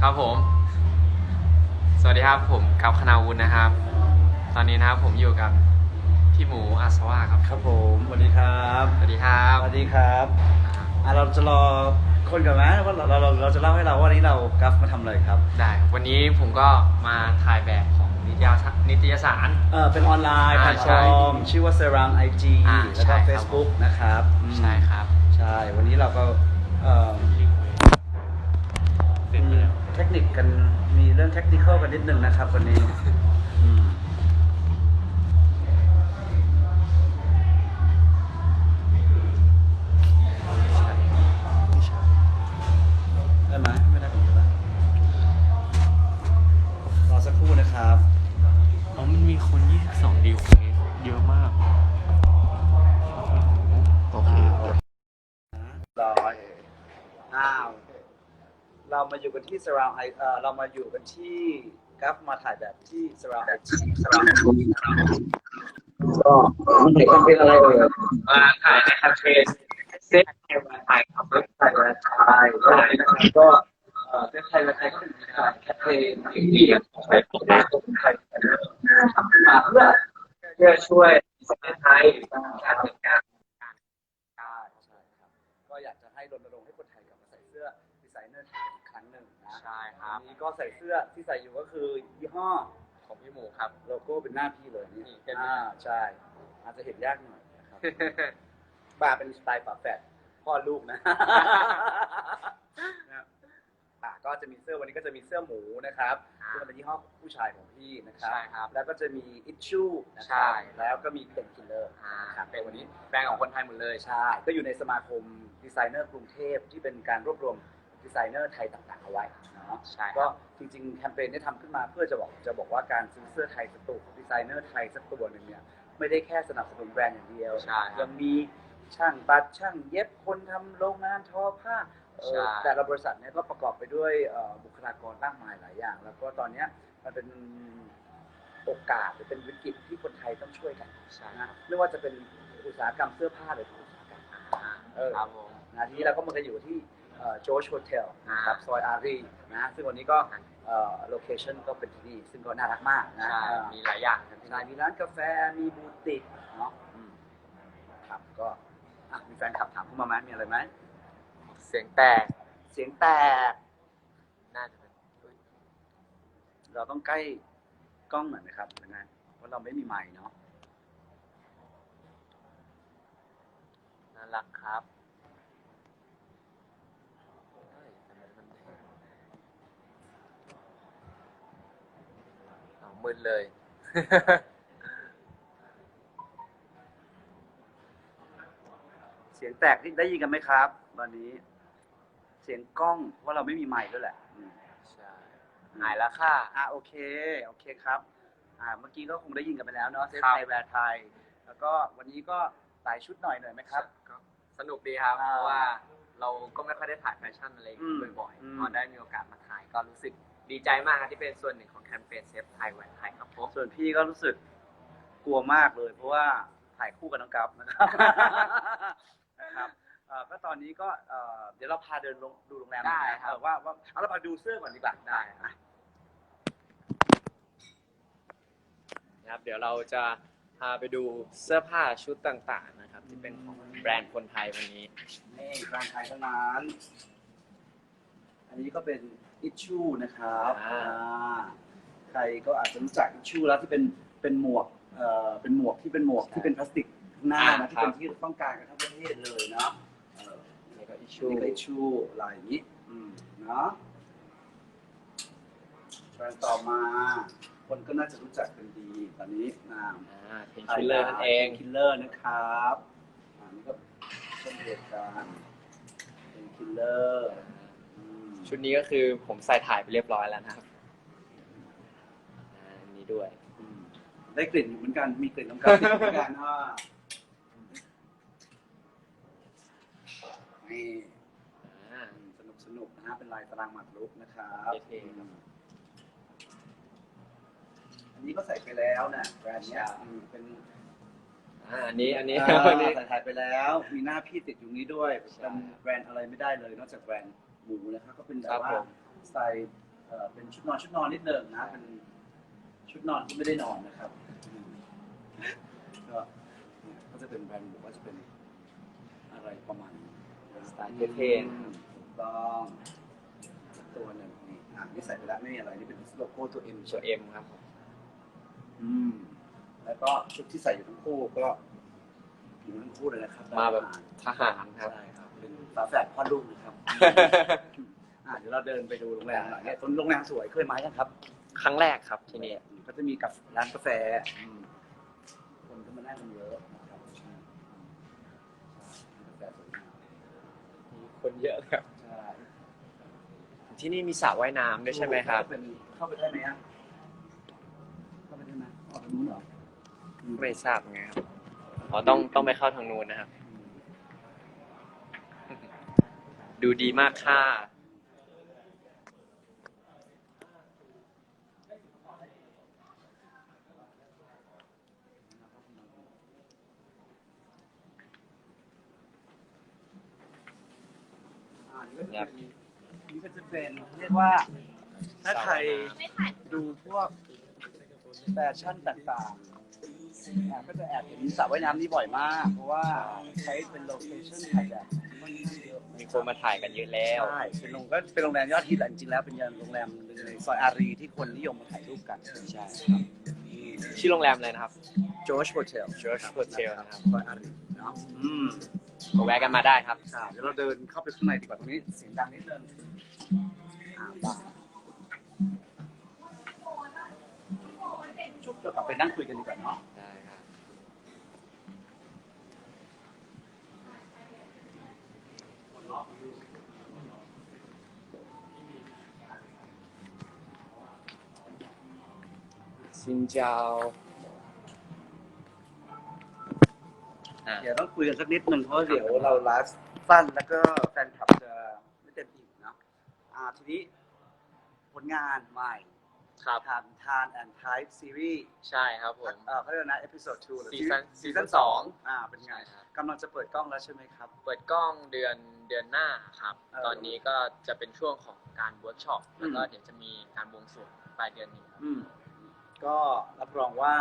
ครับผม สวัสดีครับผมกับคณาวุฒินะครับ ตอนนี้นะครับผมอยู่กับพี่หมูอาสวะครับ ครับผมสวัสดีครับสวัสดีครับสวัสดีครับอ่าอ่าเราจะรอคนก่อนไหมว่าเราเราเราเราจะเล่าให้เราว่าวันนี้เรากราฟมาทำอะไรครับ ได้ วันนี้ผมก็มาถ่ายแบบของนิตยสารนิตยสาร เออเป็นออนไลน์อ่าแพลตฟอร์มชื่อว่า Surround IG อ่าแล้วก็ใช่ครับ Facebook นะครับอืมใช่ครับ ใช่ วันนี้เราก็เอ่อมี เทคนิคกันมีเรื่องเทคนิคกันนิดนึงนะครับวันนี้ เรามาอยู่กันที่ surround i เอ่อเรามาอยู่กันที่กราฟมาถ่ายแบบที่ surround i g surround i g ก็มันเห็นมันเป็นอะไรเอ่ยมาถ่ายในแคมเปญเซตแคมเปญถ่ายครับถ่ายแบบถ่ายก็นะครับก็เอ่อเว็บไทยเว็บไทยก็เป็นการแคมเปญที่ของใช้ของแรกของไทยนะครับมาเพื่อเพื่อช่วยประเทศไทยการจัดการ ใช่ครับวันนี้ก็ใส่เสื้อที่ใส่อยู่ก็คือยี่ห้อของพี่หมูครับ โลโก้เป็นหน้าพี่เลยนี่นี่เห็นไหม อ่าใช่ อาจจะเห็นยากหน่อยนะครับบาเป็นสไตล์ฝาแฝดพ่อลูกนะ นะอะก็จะมีเสื้อวันนี้ก็จะมีเสื้อหมูนะครับอ่าซึ่งเป็นยี่ห้อผู้ชายของพี่นะครับ ใช่ครับ แล้วก็จะมีอิชชูนะคใช่ รับแล้วก็มีเพนคิลเลอร์ อ่าครับ เป็นวันนี้แบรนด์ของคนไทยหมดเลย ใช่ ก็อยู่ในสมาคมดีไซเนอร์กรุงเทพที่เป็นการรวบรวมดีไซเนอร์ไทยต่างๆเอาไว้ เนาะใช่คก็รับจริงๆแคมเปญนี้ทำขึ้นมาเพื่อจะบอกจะบอกว่าการซื้อเสื้อไทยสักตัวของดีไซเนอร์ไทยสักตัวหนึ่งเนี่ยไม่ได้แค่สนับสนุนแบรนด์อย่างเดียวใช่ครับยังมีช่างตัดช่างเย็บคนทำโรงงานทอผ้าเอ่อใช่แต่ละบริษัทเนี่ยก็ประกอบไปด้วยเอ่อบุคลากรมากมายหลายอย่าง แล้วก็ตอนเนี้ยมันเป็นโอกาสหรือเป็นวิกฤตที่คนไทยต้องช่วยกันใช่นะไม่ว่าจะเป็นอุตสาหกรรมเสื้อผ้าหรืออุตสาหกรรมอ่าเออครับผมนะทีนี้เราก็มากันอยู่ที่ โจชโฮเทลอ่านะครับซอยอารีนะซึ่งวันนี้ก็โลเคชั่นก็เป็นที่นี่ซึ่งก็น่ารักมากนะใช่มีหลายอย่างครับที่ใช่นี่มีร้านกาแฟมีบูติกเนาะอืมครับก็อะมีแฟนคลับถามเข้ามาไหมมีอะไรไหมเสียงแตกเสียงแตกน่าจะเป็นอุ๊ยเราต้องใกล้กล้องหน่อยไหมครับยังไงเพราะเราไม่มีไมค์เนาะน่ารักครับเฮ้ยทำไมมันแดงเอา มืดเลย เสียงแตกที่ได้ยินกันไหมครับตอนนี้ เสียงกล้องเพราะเราไม่มีไมค์ด้วยแหละอืมใช่หายแล้วค่ะ อะโอเค โอเคครับ อ่า เมื่อกี้ก็คงได้ยินกันไปแล้วเนาะเซฟครับไทยแวร์ไทย แล้วก็วันนี้ก็สายชุดหน่อยหน่อยไหมครับ ก็สนุกดีครับ อ่าเพราะว่าเราก็ไม่ค่อยได้ถ่ายแฟชั่นอะไรอืมบ่อยอืม ๆพอได้มีโอกาสมาถ่ายก็รู้สึก ดีใจมากครับที่เป็นส่วนหนึ่งของแคมเปญเซฟไทยแหวนไทยครับผมส่วนพี่ก็รู้สึกกลัวมากเลย เพราะว่าถ่ายคู่กับน้องกัฟนะครับ นะครับเอ่อก็ตอนนี้ก็เอ่อเดี๋ยวเราพาเดินลงดูโรงแรมหน่อยนะเออว่าว่าเอาเรามาดูเสื้อก่อนดีกว่าได้อะนะครับเดี๋ยวเราจะพาไปดูเสื้อผ้าชุดต่างๆนะครับ ที่เป็นของแบรนด์คนไทยวันนี้ นี่แบรนด์ไทยทั้งนั้นอันนี้ก็เป็น อิชชูนะครับอ่า อ่าใครก็อาจจะรู้จักอิชชูแล้วที่เป็นเป็นหมวกเอ่อเป็นหมวกที่เป็นหมวกที่เป็นพลาสติกข้างหน้านะที่เป็นที่ต้องการกันทั้งประเทศเลยเนาะเออนี่ก็อิชชูชู นี่ก็อิชชูอะไรอย่างนี้อืมเนาะแบรนด์ต่อมา คนก็น่าจะรู้จักกันดีตอนนี้นะอ่าเป็นคิลเลอร์นั่นเอง คิลเลอร์นะครับ อันนี้ก็เช่นเดียวกันเป็นคิลเลอร์อืม ชุดนี้ก็คือผมใส่ถ่ายไปเรียบร้อยแล้วนะครับอ่าอันนี้ด้วย อืมได้กลิ่นอยู่เหมือนกัน มีกลิ่นน้ำกาแฟเหมือนกันอ่านี่อ่า สนุกสนุกๆนะฮะ เป็นลายตารางหมากรุกนะครับเท่ๆครับ อันนี้ก็ใส่ไปแล้วนะแบรนด์เนี้ยอืมเป็น อ่าอันนี้อันนี้ อ่าอันนี้ถ่ายถ่ายไปแล้ว มีหน้าพี่ติดอยู่นี้ด้วยใช่เป็นแบรนด์อะไรไม่ได้เลย นอกจากแบรนด์ หมูนะครับก็เป็นแบครับบว่าผมสไตล์เอ่อเป็นชุดนอนชุดนอนนิดเดิมนะเป็นชุดนอนที่ไม่ได้นอนนะครับอืมก็ก็จะเป็นแบรนด์หมูก็จะเป็นอะไรประมาณนี้สไตล์เท่ๆอืมถูกต้องตัวหนึ่งนี่อะนี่ใส่ไปแล้วไม่มีอะไรนี่เป็นโลโก้ตัว M ตัวเอ็มครับผมอืมแล้วก็ชุดที่ใส่อยู่ทั้งคู่ก็อยู่ทั้งคู่เลยนะครับมาแบบทหารครับใช่ครับเป็น ฝาแฝดพ่อลูกนะครับ อ่าเดี๋ยวเราเดินไปดูโรงแรมหน่อยเนี่ยตรงโรงแรมสวยเคยมายังครับครั้งแรกครับที่นี่ก็จะมีกับร้านกาแฟอืมคนก็มานั่งกันเยอะนะครับใช่กาแฟสวยงามมีคนเยอะครับ ใช่ที่นี่มีสระว่ายน้ำด้วยใช่ไหมครับ เป็นเข้าไปได้ไหมอะเข้าไปได้ไหมออกทางนู้นเหรออืไม่ทราบไงครับอ๋อต้องต้องไปเข้าทางนู้นนะครับ ดูดีมากค่ะอ่านี่ก็จะเป็นนี่ก็จะเป็นเรียกว่าถ้าใครดูพวกแฟชั่นต่างๆอ่าก็จะแอบเห็นสระว่ายน้ำนี่บ่อยมาก เพราะว่าใช้เป็นโลเคชั่นถ่ายแบบมันเยอะมี คนมาถ่ายกันเยอะแล้ว ใช่เป็นโรงก็เป็นโรงแรมยอดฮิตแหละจริงๆแล้วเป็นโรงแรมหนึ่งในซอยอารีที่คนนิยมมาถ่ายรูปกันใช่ครับชื่อโรงแรมเลยนะครับจอร์จโฮเทล George Hotel นะครับ ซอยอารีเนาะอืมก็แวะกันมาได้ครับ ใช่เดี๋ยวเราเดินเข้าไปข้างในดีกว่าตรงนี้เสียงดังนิดนึงอ่าบ้าชุบเดี๋ยวกลับไปนั่งคุยกันดีกว่าเนาะ ได้ครับซิน เจ้าอะเดี๋ยวต้องคุยกันสักนิดนึงเพราะเดี๋ยวเราไลฟ์สั้นแล้วก็แฟนคลับจะไม่เต็มอิ่มเนาะอ่าทีนี้ผลงานใหม่ครับทานทานแอนไทป์ซีรีส์ใช่ครับผมเอ่อเขาเรียกว่านะเอพิโซด2หรือ Season ซี Season ซั่นสสอองงอ่าเป็นไงใช่ครับกำลังจะเปิดกล้องแล้วใช่ไหมครับ เปิดกล้องเดือนเดือนหน้าครับเออตอนนี้ก็จะเป็นช่วงของการเวิร์กช็อปอืมแล้วก็เดี๋ยวจะมีการบวงสรวงปลายเดือนนี้ครับอืม ก็รับรองว่า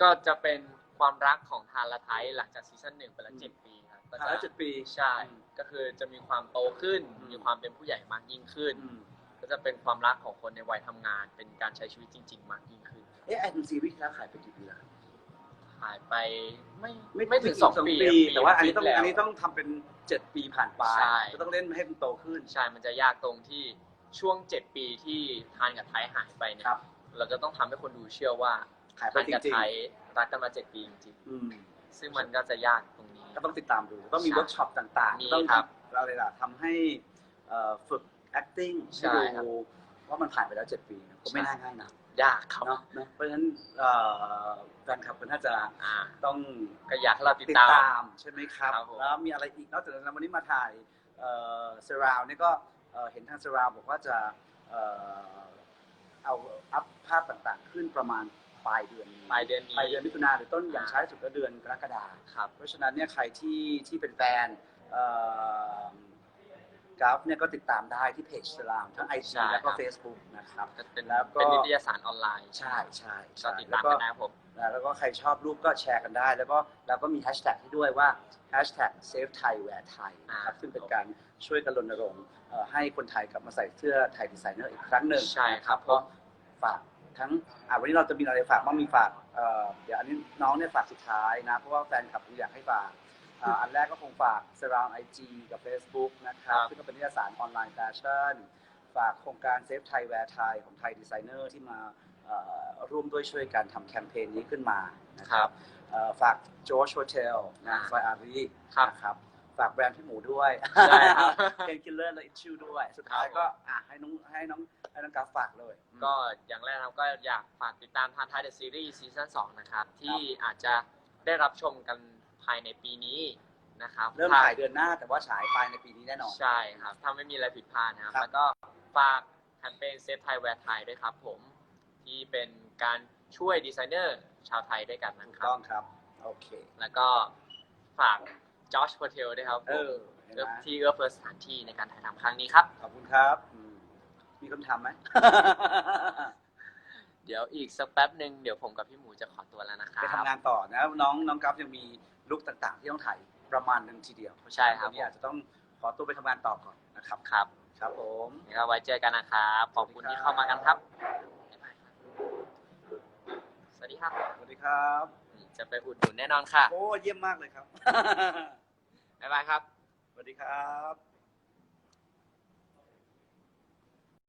ก็จะเป็นความรักของทานละไทยหลังจากซีซั่นหนึ่งไปแล้วเจ็ดปีครับก็ผ่านจะแล้วเจ็ดปีใช่ ก็คือจะมีความโตขึ้นอืมมีความเป็นผู้ใหญ่มากยิ่งขึ้นอืมก็จะเป็นความรักของคนในวัยทำงาน เป็นการใช้ชีวิตจริง ๆ มากยิ่งขึ้นครับเอ๊ะไอทีซีรีส์ที่แล้วขายไปกี่ปีแล้วหายไปไม่ไม่ถึงสองปีครับแต่ว่าอันนี้ต้องปีที่แล้วอันนี้ต้องทำเป็นเจ็ดปีผ่านไปใช่ก็ต้องเล่นให้มันโตขึ้น ใช่ มันจะยากตรงที่ช่วงเจ็ดปีที่ทานกับไทยหายไปเนี่ยครับ เราจะต้องทำให้คนดูเชื่อว่าขายไปทานจกับริงไทยรักกันมาเจ็ดปีจริงๆอืมๆซึ่งมันก็จะยากตรงนี้ ก็ต้องติดตามดูต้องมีใช่เวิร์กช็อปต่างมีๆ ต้องครับทำอะไรล่ะทำให้เอ่อฝึก acting ใช่ให้ครับดูว่ามันผ่านไปแล้วเจ็ดปีนะก็ไม่ใช่ น่าง่ายนะยากครับเนาะเนอะเพราะฉะนั้นเอ่อแฟนคลับก็น่าจะอ่าต้องก็อยากให้เราติดติดตาม ตามใช่ไหมครับ ครับผม แล้วมีอะไรอีกนอกจากนั้นวันนี้มาถ่ายเซราวนี่ก็เอ่อเห็นทางเซราวบอกว่าจะเอ่อเอาอัพ ภาพต่างๆ ขึ้นประมาณปลายเดือนนี้ปลายเดือนนี้ ปลายเดือนมิถุนาหรือต้นอย่างช้าที่สุดก็เดือนกรกฎาคมครับ เพราะฉะนั้นเนี่ยใครที่ที่เป็นแฟนเอ่อกราฟเนี่ยก็ติดตามได้ที่เพจสลามทั้งไอใช่จีแล้วก็ ครับ Facebook นะครับก็เป็นแล้วก็ เป็นนิตยสารออนไลน์ใช่ใช่ก็ใช่ติดแล้ตามวก็ กันได้ครับผมแล้วก็ใครชอบรูปก็แชร์กันได้ แล้วก็แล้วก็มีแฮชแท็กให้ด้วยว่า hashtag save Thai wear Thai นะครับ อ่าซึ่งเป็นการช่วยกันรณรงค์เอ่อให้คนไทยกลับมาใส่เสื้อไทยดีไซเนอร์อีกครั้งหนึ่งใช่ครับก็ฝาก ทั้งอ่าวันนี้เราจะมีอะไรฝากบ้างมีฝากเอ่อเดี๋ยวอันนี้น้องเนี่ยฝากสุดท้ายนะ เพราะว่าแฟนคลับอยากให้ฝากอ่าอันแรกก็คงฝาก surround IG กับ Facebook นะครับซึ่งก็เป็นนิตยสารออนไลน์แฟชั่นฝากโครงการเซฟไทยแวร์ไทยของไทยดีไซเนอร์ที่มาเอ่อร่วมด้วยช่วยกันทำแคมเปญนี้ขึ้นมานะครับ เอ่อฝากโจชโฮเทลนะอ่าซอยอารีครับ นะครับ ฝากแบรนด์พี่หมูด้วยใช่ครับ เคนคิลเลอร์และอิชิวด้วย สุดท้ายครับก็อะให้น้องให้น้องให้น้องกราฟฝากเลยก็อย่างแรกนะครับก็อยากฝากติดตามทานไทยเดอะซีรีส์ซีซั่นสองนะครับ ที่อาจจะได้รับชมกันภายในปีนี้นะครับเริ่มถ้ถ่ายเดือนหน้าแต่ว่าฉายปลายในปีนี้แน่นอน ใช่ครับ ถ้าไม่มีอะไรผิดพลาดนะครับครับ แล้วก็ฝากแคมเปญเซฟไทยแวร์ไทยด้วยครับผมที่เป็นการช่วยดีไซเนอร์ชาวไทยด้วยกันนะถูกครัต้บองครับ โอเค แล้วก็ฝาก จอชโฮเทลด้วยครับผมเออเห็นไหมที่เอื้อเฟื้อสถานที่ในการถ่ายทำครั้งนี้ครับ ขอบคุณครับอืมมีคำถามไหม เดี๋ยวอีกสักแป๊บหนึ่งเดี๋ยวผมกับพี่หมูจะขอตัวแล้วนะครัไปบ ทำงานต่อนะน้องน้องกัฟยังมีลุกต่างๆ ที่ต้องถ่ายประมาณหนึ่งทีเดียวใช่ครับ วันนี้อาจจะต้องขอตัวไปทำงานต่อก่อนนะครับครับครับผม เดี๋ยวเราไว้เจอกันนะครับขอบคุณที่เข้ามากันครับบ๊ายบายครับสวัสดีครับ สวัสดีครับ จะไปอุดหนุนแน่นอนค่ะ โอ้เยี่ยมมากเลยครับ บ๊ายบายครับ สวัสดีครับ